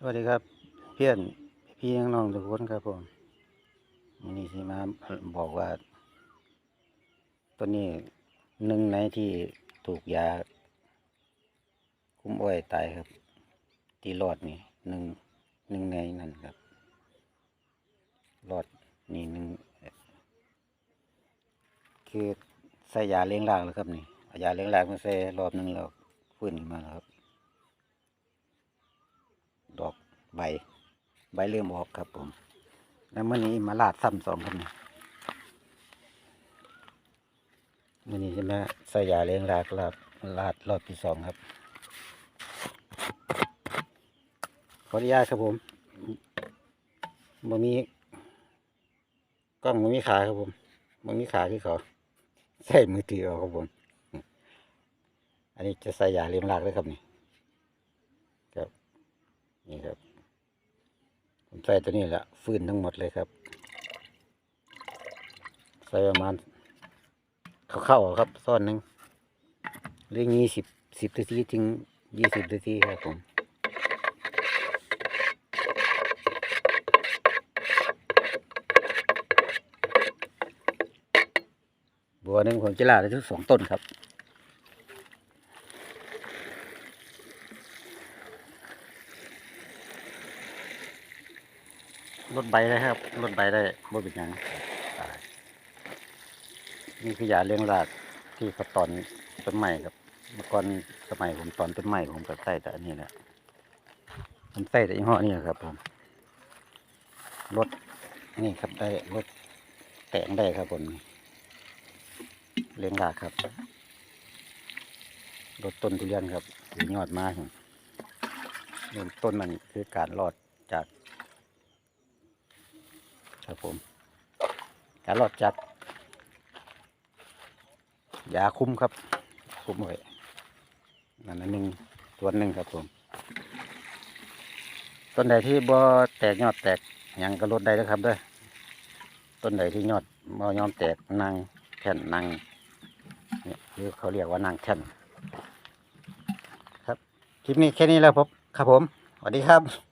สวัสดีครับ เพื่อนพี่น้องทุกคนครับผมวันนี้สิมาบอกว่าตัวนี้หนึ่งในที่ถูกยา คุ้มอ้อยตายครับ ที่รอดนี่หนึ่งหนึ่งในนั้นครับรอดนี่หนึ่งคือใส่ยาเลี้ยงรากแล้วครับนี่ยาเลี้ยงรากมาใส่รอบหนึ่งแล้วฟื้นขึ้นมาแล้วครับ ดอก ใบ ใบเริ่มออกครับผม แล้วเมื่อนี้มาลาดซ้ำสองครับนี่มื่อนี้ใช่ไหมใส่ยาเลี้ยงรากลาดลาดรอบที่สองครับ ขออนุญาตครับผมมันมีกล้องมันมีขาครับผมมันมีขาคือเขาใส่มือถือเอาครับผม อันนี้จะใส่ยาเลี้ยงรากเลยครับนี่ ครับ นี่ครับ ผมใส่ตัวนี้แหละฟื้นทั้งหมดเลยครับ ใส่ประมาณเข้าๆครับซ่อนหนึ่งเรื่องนี้สิบสิบนาทีถึงยี่สิบนาทีครับผมบัวหนึ่งผมจะลาได้ทั้งสองต้นครับ ลดใบได้ครับลดใบได้บ่เป็นหยังนี่คือยาเลี้ยงรากที่เขาตอนต้นไม้ครับ เมื่อก่อนสมัยผมตอนต้นไม้ผมก็ใส่แต่อันนี้แหละผมใส่แต่ยี่ห้อนี้ครับผมลดนี่ครับได้ลดแตงได้ครับผมเลี้ยงรากครับลดต้นทุเรียนครับถือยอดมาเริ่มต้นมันคือการรอดจาก ครับผมการหลอดจัดยาคุ้มครับ คุ้มไว้นั่นหนึ่งตัวหนึ่งครับผมต้นใดที่บ่แตกยอดแตกยังก็ลดได้นะครับด้อต้นใดที่ยอดบ่ยอมแตกนางแท่นนางเนี่ยคือเขาเรียกว่านางแท่นครับคลิปนี้แค่นี้แล้วครับครับผมสวัสดีครับ